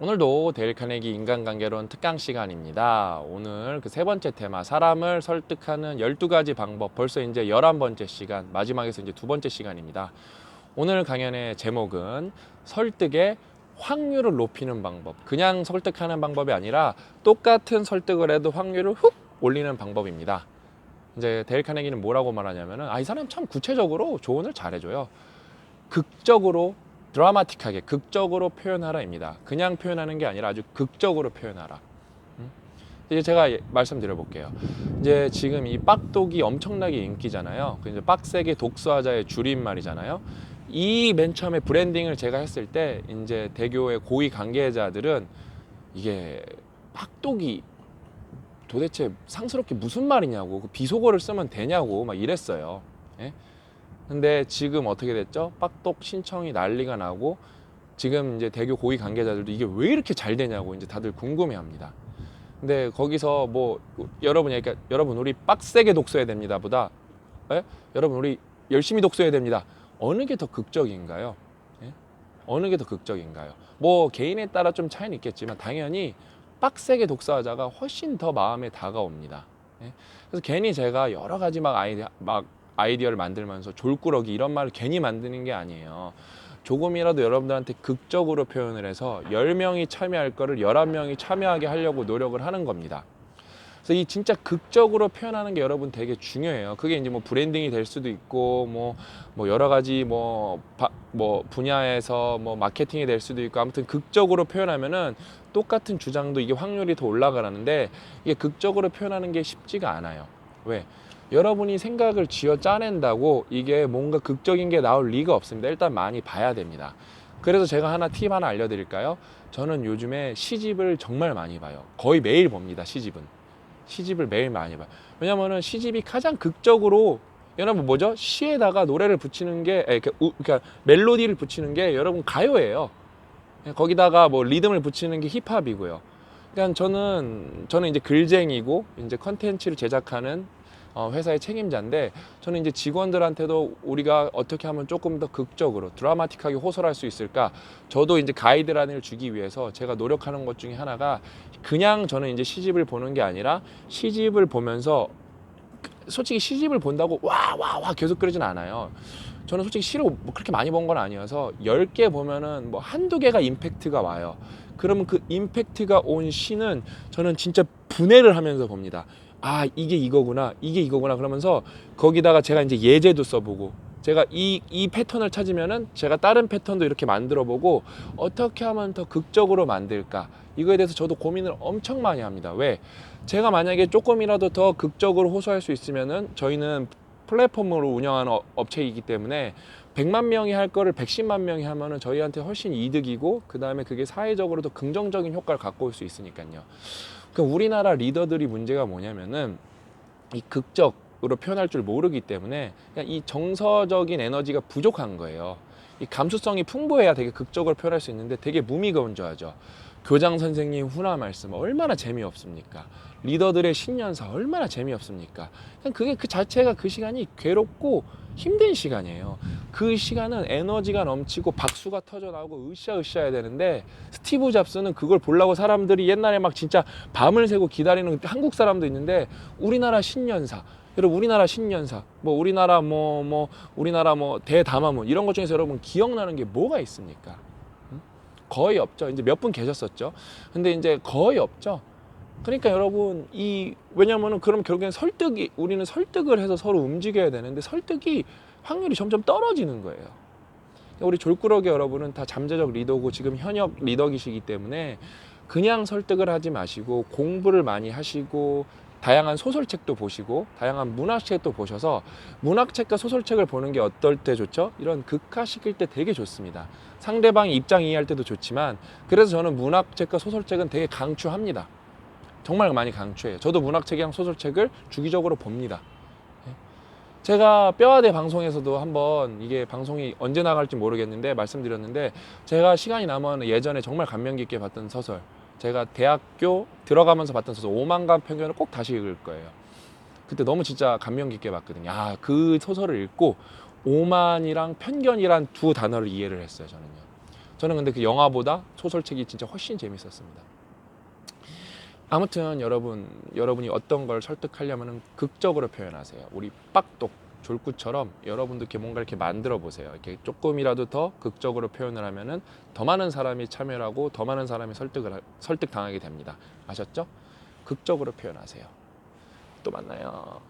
오늘도 데일 카네기 인간관계론 특강 시간입니다. 오늘 그 세 번째 테마 사람을 설득하는 12가지 방법 벌써 이제 11번째 시간 마지막에서 이제 두 번째 시간입니다. 오늘 강연의 제목은 설득의 확률을 높이는 방법. 그냥 설득하는 방법이 아니라 똑같은 설득을 해도 확률을 훅 올리는 방법입니다. 이제 데일 카네기는 뭐라고 말하냐면은 아 이 사람 참 구체적으로 조언을 잘해줘요. 극적으로 드라마틱하게 극적으로 표현하라입니다. 그냥 표현하는 게 아니라 아주 극적으로 표현하라. 음? 이제 제가 예- 말씀드려 볼게요. 이제 지금 이 빡독이 엄청나게 인기잖아요. 그 이제 빡세게 독서하자의 줄임말이잖아요. 이 맨 처음에 브랜딩을 제가 했을 때 이제 대교의 고위 관계자들은 이게 빡독이 도대체 상스럽게 무슨 말이냐고 그 비속어를 쓰면 되냐고 막 이랬어요. 예? 근데 지금 어떻게 됐죠? 빡독 신청이 난리가 나고 지금 이제 대교 고위 관계자들도 이게 왜 이렇게 잘 되냐고 이제 다들 궁금해 합니다. 근데 거기서 뭐 여러분이 그러니까 여러분 우리 빡세게 독서해야 됩니다보다 예? 여러분 우리 열심히 독서해야 됩니다. 어느 게 더 극적인가요? 예? 어느 게 더 극적인가요? 뭐 개인에 따라 좀 차이는 있겠지만 당연히 빡세게 독서하자가 훨씬 더 마음에 다가옵니다. 예? 그래서 괜히 제가 여러 가지 막 아이디어, 막 아이디어를 만들면서 졸꾸러기 이런 말을 괜히 만드는 게 아니에요. 조금이라도 여러분들한테 극적으로 표현을 해서 10명이 참여할 거를 11명이 참여하게 하려고 노력을 하는 겁니다. 그래서 이 진짜 극적으로 표현하는 게 여러분 되게 중요해요. 그게 이제 뭐 브랜딩이 될 수도 있고 뭐, 뭐 여러 가지 뭐, 바- 뭐 분야에서 뭐 마케팅이 될 수도 있고 아무튼 극적으로 표현하면은 똑같은 주장도 이게 확률이 더 올라가라는데 이게 극적으로 표현하는 게 쉽지가 않아요. 왜? 여러분이 생각을 쥐어 짜낸다고 이게 뭔가 극적인 게 나올 리가 없습니다. 일단 많이 봐야 됩니다. 그래서 제가 하나 팁 하나 알려드릴까요? 저는 요즘에 시집을 정말 많이 봐요. 거의 매일 봅니다. 시집은. 시집을 매일 많이 봐요. 왜냐면은 시집이 가장 극적으로 여러분 뭐죠? 시에다가 노래를 붙이는 게, 그러니까 멜로디를 붙이는 게 여러분 가요예요. 예, 거기다가 뭐 리듬을 붙이는 게 힙합이고요. 그러니까 저는 저는 이제 글쟁이고 이제 컨텐츠를 제작하는 어, 회사의 책임자인데 저는 이제 직원들한테도 우리가 어떻게 하면 조금 더 극적으로 드라마틱하게 호소할 수 있을까 저도 이제 가이드라인을 주기 위해서 제가 노력하는 것 중에 하나가 그냥 저는 이제 시집을 보는 게 아니라 시집을 보면서 솔직히 시집을 본다고 와 와 와 계속 그러진 않아요. 저는 솔직히 시를 뭐 그렇게 많이 본 건 아니어서 10개 보면은 뭐 한두 개가 임팩트가 와요. 그러면 그 임팩트가 온 시는 저는 진짜 분해를 하면서 봅니다. 아, 이게 이거구나. 이게 이거구나. 그러면서 거기다가 제가 이제 예제도 써보고 제가 이, 이 패턴을 찾으면은 제가 다른 패턴도 이렇게 만들어 보고 어떻게 하면 더 극적으로 만들까. 이거에 대해서 저도 고민을 엄청 많이 합니다. 왜? 제가 만약에 조금이라도 더 극적으로 호소할 수 있으면은 저희는 플랫폼으로 운영하는 업- 업체이기 때문에 100만 명이 할 거를 110만 명이 하면은 저희한테 훨씬 이득이고 그 다음에 그게 사회적으로도 긍정적인 효과를 갖고 올 수 있으니까요. 그 우리나라 리더들이 문제가 뭐냐면은 이 극적으로 표현할 줄 모르기 때문에 그냥 이 정서적인 에너지가 부족한 거예요. 이 감수성이 풍부해야 되게 극적으로 표현할 수 있는데 되게 무미건조하죠. 교장 선생님 훈화 말씀 얼마나 재미없습니까? 리더들의 신년사 얼마나 재미없습니까? 그냥 그게 그 자체가 그 시간이 괴롭고 힘든 시간이에요. 그 시간은 에너지가 넘치고 박수가 터져 나오고 으쌰으쌰 해야 되는데 스티브 잡스는 그걸 보려고 사람들이 옛날에 막 진짜 밤을 새고 기다리는 한국 사람도 있는데 우리나라 신년사 여러분 우리나라 신년사 뭐 우리나라 뭐뭐 우리나라 뭐 대담화문 이런 것 중에서 여러분 기억나는 게 뭐가 있습니까? 음? 거의 없죠. 이제 몇 분 계셨었죠. 근데 이제 거의 없죠. 그러니까 여러분 이 왜냐면은 그럼 결국엔 설득이 우리는 설득을 해서 서로 움직여야 되는데 설득이 확률이 점점 떨어지는 거예요. 우리 졸꾸러기 여러분은 다 잠재적 리더고 지금 현역 리더이시기 때문에 그냥 설득을 하지 마시고 공부를 많이 하시고 다양한 소설책도 보시고 다양한 문학책도 보셔서 문학책과 소설책을 보는 게 어떨 때 좋죠? 이런 극화 시킬 때 되게 좋습니다. 상대방의 입장 이해할 때도 좋지만 그래서 저는 문학책과 소설책은 되게 강추합니다. 정말 많이 강추해요. 저도 문학책이랑 소설책을 주기적으로 봅니다. 예. 제가 뼈아대 방송에서도 한번 이게 방송이 언제 나갈지 모르겠는데 말씀드렸는데 제가 시간이 남으면 예전에 정말 감명 깊게 봤던 소설 제가 대학교 들어가면서 봤던 소설 오만간 편견을 꼭 다시 읽을 거예요. 그때 너무 진짜 감명 깊게 봤거든요. 아, 그 소설을 읽고 오만이랑 편견이란 두 단어를 이해를 했어요, 저는요. 저는 근데 그 영화보다 소설책이 진짜 훨씬 재밌었습니다. 아무튼 여러분 여러분이 어떤 걸 설득하려면 극적으로 표현하세요. 우리 빡독 졸구처럼 여러분도 이렇게 뭔가 이렇게 만들어 보세요. 이렇게 조금이라도 더 극적으로 표현을 하면은 더 많은 사람이 참여를 하고 더 많은 사람이 설득을 하- 설득 당하게 됩니다. 아셨죠? 극적으로 표현하세요. 또 만나요.